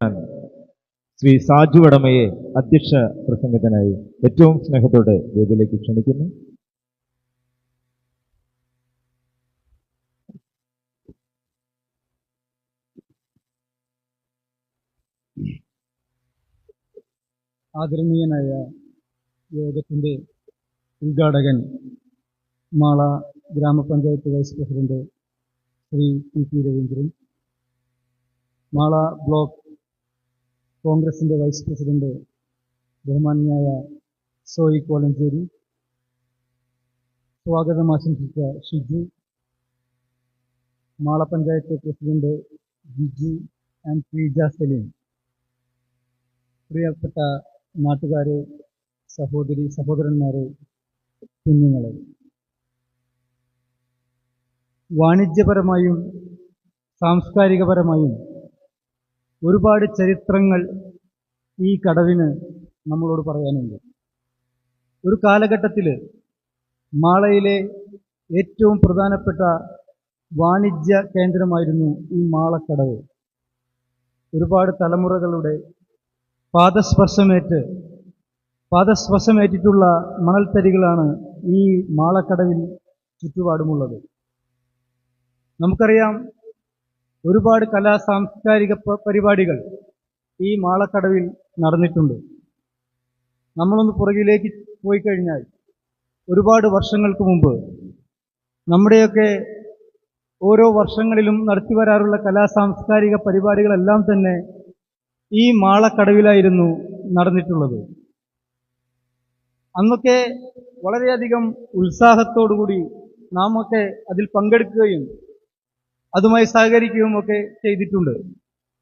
ശ്രീ സാജു വടമയെ അധ്യക്ഷ പ്രസംഗത്തിനായി ഏറ്റവും സ്നേഹത്തോടെ വേദിയിലേക്ക് ക്ഷണിക്കുന്നു. ആദരണീയനായ യോഗത്തിന്റെ ഉദ്ഘാടകൻ മാള ഗ്രാമപഞ്ചായത്ത് vice president Shri P P Raveendran. Mala block കോൺഗ്രസിന്റെ വൈസ് പ്രസിഡന്റ് ബഹുമാന്യായ സോയി കോലഞ്ചേരി. സ്വാഗതം ആശംസിച്ച Shiju. Mala panchayat president Jiju and Preeja Saleem. പ്രിയപ്പെട്ട നാട്ടുകാരെ സഹോദരി സഹോദരന്മാരെ കുഞ്ഞുങ്ങളെ. വാണിജ്യപരമായും സാംസ്കാരികപരമായും ഒരുപാട് ചരിത്രങ്ങൾ ഈ കടവിന് നമ്മളോട് പറയാനുണ്ട്. ഒരു കാലഘട്ടത്തിൽ മാളയിലെ ഏറ്റവും പ്രധാനപ്പെട്ട വാണിജ്യ കേന്ദ്രമായിരുന്നു ഈ മാളക്കടവ്. ഒരുപാട് തലമുറകളുടെ പാദസ്പർശമേറ്റ് പാദസ്പർശമേറ്റിട്ടുള്ള മണൽത്തരികളാണ് ഈ മാളക്കടവിൽ ചുറ്റുപാടുമുള്ളത്. നമുക്കറിയാം ഒരുപാട് കലാ സാംസ്കാരിക പരിപാടികൾ ഈ മാളക്കടവിൽ നടന്നിട്ടുണ്ട്. നമ്മളൊന്ന് പുറകിലേക്ക് പോയി കഴിഞ്ഞാൽ ഒരുപാട് വർഷങ്ങൾക്ക് മുമ്പ് നമ്മുടെയൊക്കെ ഓരോ വർഷങ്ങളിലും നടത്തി വരാറുള്ള കലാ സാംസ്കാരിക പരിപാടികളെല്ലാം തന്നെ ഈ മാളക്കടവിലായിരുന്നു നടന്നിട്ടുള്ളത്. അന്നൊക്കെ വളരെയധികം ഉത്സാഹത്തോടുകൂടി നാം ഒക്കെ അതിൽ പങ്കെടുക്കുകയും അതുമായി സഹകരിക്കുകയും ഒക്കെ ചെയ്തിട്ടുണ്ട്.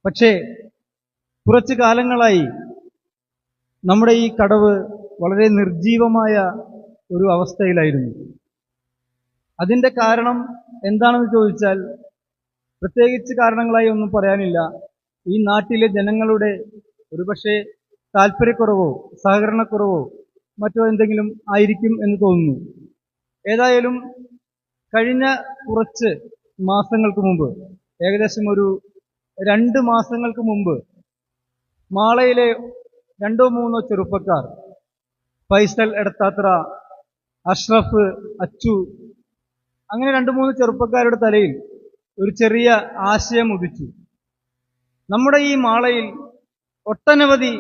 പക്ഷേ കുറച്ചു കാലങ്ങളായി നമ്മുടെ ഈ കടവ് വളരെ നിർജീവമായ ഒരു അവസ്ഥയിലായിരുന്നു. അതിന്റെ കാരണം എന്താണെന്ന് ചോദിച്ചാൽ പ്രത്യേകിച്ച് കാരണങ്ങളായി ഒന്നും പറയാനില്ല. ഈ നാട്ടിലെ ജനങ്ങളുടെ ഒരുപക്ഷെ താല്പര്യക്കുറവോ സഹകരണക്കുറവോ മറ്റോ എന്തെങ്കിലും ആയിരിക്കും എന്ന് തോന്നുന്നു. ഏതായാലും കഴിഞ്ഞ കുറച്ച് മാസങ്ങൾക്ക് മുമ്പ് ഏകദേശം ഒരു രണ്ട് മാസങ്ങൾക്ക് മുമ്പ് മാളയിലെ രണ്ടോ മൂന്നോ ചെറുപ്പക്കാർ ഫൈസൽ എടത്താത്ര അഷ്റഫ് അച്ചു അങ്ങനെ രണ്ട് മൂന്ന് ചെറുപ്പക്കാരുടെ തലയിൽ ഒരു ചെറിയ ആശയം ഉദിച്ചു. നമ്മുടെ ഈ മാളയിൽ ഒട്ടനവധി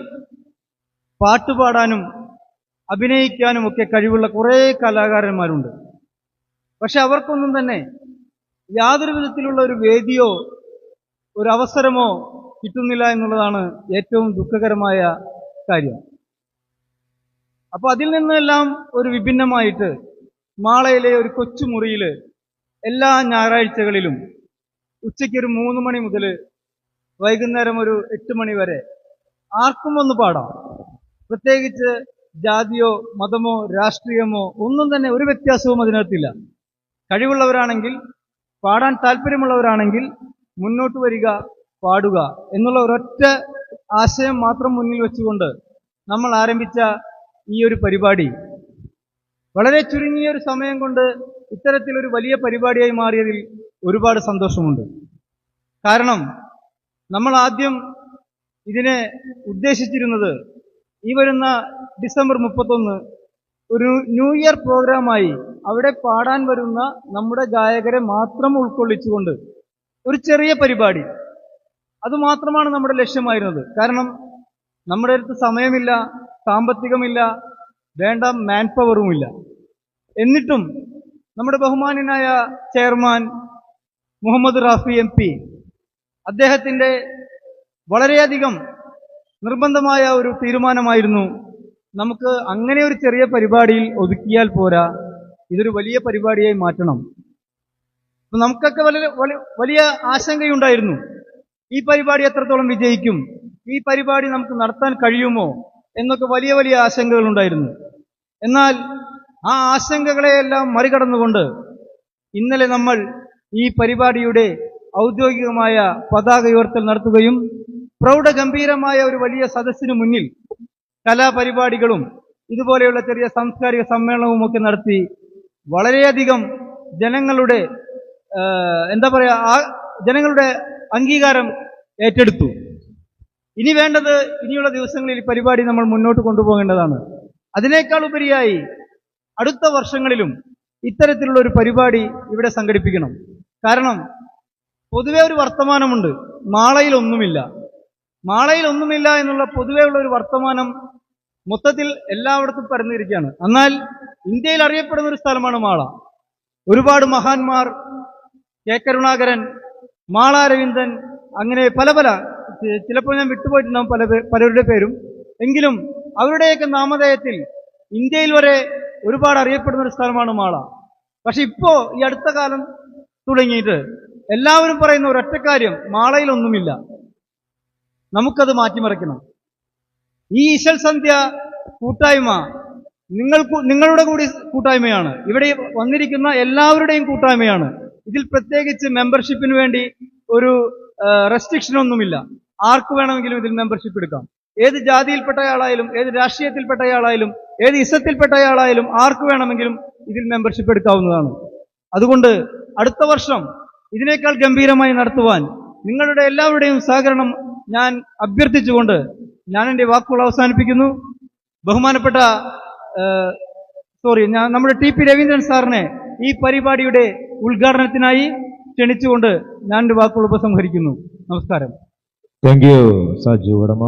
പാട്ടുപാടാനും അഭിനയിക്കാനും ഒക്കെ കഴിവുള്ള കുറേ കലാകാരന്മാരുണ്ട്. പക്ഷെ അവർക്കൊന്നും തന്നെ യാതൊരു വിധത്തിലുള്ള ഒരു വേദിയോ ഒരു അവസരമോ കിട്ടുന്നില്ല എന്നുള്ളതാണ് ഏറ്റവും ദുഃഖകരമായ കാര്യം. അപ്പോൾ അതിൽ നിന്നെല്ലാം ഒരു വിഭിന്നമായിട്ട് മാളയിലെ ഒരു കൊച്ചുമുറിയിൽ എല്ലാ ഞായറാഴ്ചകളിലും ഉച്ചയ്ക്ക് ഒരു മൂന്ന് മണി മുതൽ വൈകുന്നേരം ഒരു എട്ട് മണി വരെ ആർക്കും ഒന്ന് പാടാം. പ്രത്യേകിച്ച് ജാതിയോ മതമോ രാഷ്ട്രീയമോ ഒന്നും തന്നെ ഒരു വ്യത്യാസവും അതിനകത്തില്ല. കഴിവുള്ളവരാണെങ്കിൽ പാടാൻ താല്പര്യമുള്ളവരാണെങ്കിൽ മുന്നോട്ട് വരിക പാടുക എന്നുള്ള ഒരൊറ്റ ആശയം മാത്രം മുന്നിൽ വെച്ചുകൊണ്ട് നമ്മൾ ആരംഭിച്ച ഈ ഒരു പരിപാടി. വളരെ ചുരുങ്ങിയ ഒരു സമയം കൊണ്ട് ഇത്തരത്തിലൊരു വലിയ പരിപാടിയായി മാറിയതിൽ ഒരുപാട് സന്തോഷമുണ്ട്. കാരണം നമ്മൾ ആദ്യം ഇതിനെ ഉദ്ദേശിച്ചിരുന്നത് ഈ വരുന്ന ഡിസംബർ മുപ്പത്തൊന്ന് ഒരു ന്യൂ ഇയർ പ്രോഗ്രാമായി അവിടെ പാടാൻ വരുന്ന നമ്മുടെ ഗായകരെ മാത്രം ഉൾക്കൊള്ളിച്ചുകൊണ്ട് ഒരു ചെറിയ പരിപാടി. അതുമാത്രമാണ് നമ്മുടെ ലക്ഷ്യമായിരുന്നത്. കാരണം നമ്മുടെ അടുത്ത് സമയമില്ല സാമ്പത്തികമില്ല വേണ്ട മാൻ പവറുമില്ല എന്നിട്ടും നമ്മുടെ ബഹുമാനനായ chairman Muhammad Rafi M P അദ്ദേഹത്തിന്റെ വളരെയധികം നിർബന്ധമായ ഒരു തീരുമാനമായിരുന്നു. നമുക്ക് അങ്ങനെ ഒരു ചെറിയ പരിപാടിയിൽ ഒതുക്കിയാൽ പോരാ. ഇതൊരു വലിയ പരിപാടിയായി മാറ്റണം. നമുക്കൊക്കെ വളരെ വലിയ ആശങ്കയുണ്ടായിരുന്നു. ഈ പരിപാടി എത്രത്തോളം വിജയിക്കും? ഈ പരിപാടി നമുക്ക് നടത്താൻ കഴിയുമോ? എന്നൊക്കെ വലിയ വലിയ ആശങ്കകൾ ഉണ്ടായിരുന്നു എന്നാൽ ആ ആശങ്കകളെയെല്ലാം മറികടന്നുകൊണ്ട് ഇന്നലെ നമ്മൾ ഈ പരിപാടിയുടെ ഔദ്യോഗികമായ പതാക ഉയർത്തൽ നടത്തുകയും പ്രൗഢഗംഭീരമായ ഒരു വലിയ സദസ്സിനു മുന്നിൽ കലാപരിപാടികളും ഇതുപോലെയുള്ള ചെറിയ സാംസ്കാരിക സമ്മേളനവും ഒക്കെ നടത്തി വളരെയധികം ജനങ്ങളുടെ എന്താ പറയുക ആ ജനങ്ങളുടെ അംഗീകാരം ഏറ്റെടുത്തു. ഇനി വേണ്ടത് ഇനിയുള്ള ദിവസങ്ങളിൽ ഈ പരിപാടി നമ്മൾ മുന്നോട്ട് കൊണ്ടുപോകേണ്ടതാണ്. അതിനേക്കാൾ ഉപരിയായി അടുത്ത വർഷങ്ങളിലും ഇത്തരത്തിലുള്ള ഒരു പരിപാടി ഇവിടെ സംഘടിപ്പിക്കണം. കാരണം പൊതുവെ ഒരു വർത്തമാനമുണ്ട്. മാളയിൽ ഒന്നുമില്ല മാളയിൽ ഒന്നുമില്ല എന്നുള്ള പൊതുവെ ഉള്ള ഒരു വർത്തമാനം മൊത്തത്തിൽ എല്ലായിടത്തും പരന്നിരിക്കുകയാണ്. എന്നാൽ ഇന്ത്യയിൽ അറിയപ്പെടുന്ന ഒരു സ്ഥലമാണ് മാള. ഒരുപാട് മഹാന്മാർ കെ കരുണാകരൻ മാള രവീന്ദ്രൻ അങ്ങനെ പല പല ചിലപ്പോൾ ഞാൻ വിട്ടുപോയിട്ടുണ്ടാവും പല പലരുടെ പേരും. എങ്കിലും അവരുടെയൊക്കെ നാമധേയത്തിൽ ഇന്ത്യയിൽ വരെ ഒരുപാട് അറിയപ്പെടുന്ന ഒരു സ്ഥലമാണ് മാള. പക്ഷെ ഇപ്പോ ഈ അടുത്ത കാലം തുടങ്ങിയിട്ട് എല്ലാവരും പറയുന്ന ഒരൊറ്റ കാര്യം മാളയിലൊന്നുമില്ല. നമുക്കത് മാറ്റിമറിക്കണം. ഈ ഈശൽ സന്ധ്യ കൂട്ടായ്മ നിങ്ങൾ നിങ്ങളുടെ കൂടി കൂട്ടായ്മയാണ്. ഇവിടെ വന്നിരിക്കുന്ന എല്ലാവരുടെയും കൂട്ടായ്മയാണ്. ഇതിൽ പ്രത്യേകിച്ച് മെമ്പർഷിപ്പിന് വേണ്ടി ഒരു റെസ്ട്രിക്ഷൻ ഒന്നുമില്ല. ആർക്ക് വേണമെങ്കിലും ഇതിൽ മെമ്പർഷിപ്പ് എടുക്കാം. ഏത് ജാതിയിൽപ്പെട്ടയാളായാലും ഏത് രാഷ്ട്രീയത്തിൽപ്പെട്ടയാളായാലും ഏത് ഇസത്തിൽപ്പെട്ടയാളായാലും ആർക്ക് വേണമെങ്കിലും ഇതിൽ മെമ്പർഷിപ്പ് എടുക്കാവുന്നതാണ്. അതുകൊണ്ട് അടുത്ത വർഷം ഇതിനേക്കാൾ ഗംഭീരമായി നടത്തുവാൻ നിങ്ങളുടെ എല്ലാവരുടെയും സഹകരണം ഞാൻ അഭ്യർത്ഥിച്ചുകൊണ്ട് ഞാൻ എന്റെ വാക്കുകൾ അവസാനിപ്പിക്കുന്നു. ബഹുമാനപ്പെട്ട സോറി ഞാൻ നമ്മുടെ ടി പി രവീന്ദ്രൻ സാറിനെ ഈ പരിപാടിയുടെ ഉദ്ഘാടനത്തിനായി ക്ഷണിച്ചുകൊണ്ട് ഞാൻ എന്റെ വാക്കുകൾ ഉപസംഹരിക്കുന്നു. നമസ്കാരം. Thank you Saju Vadama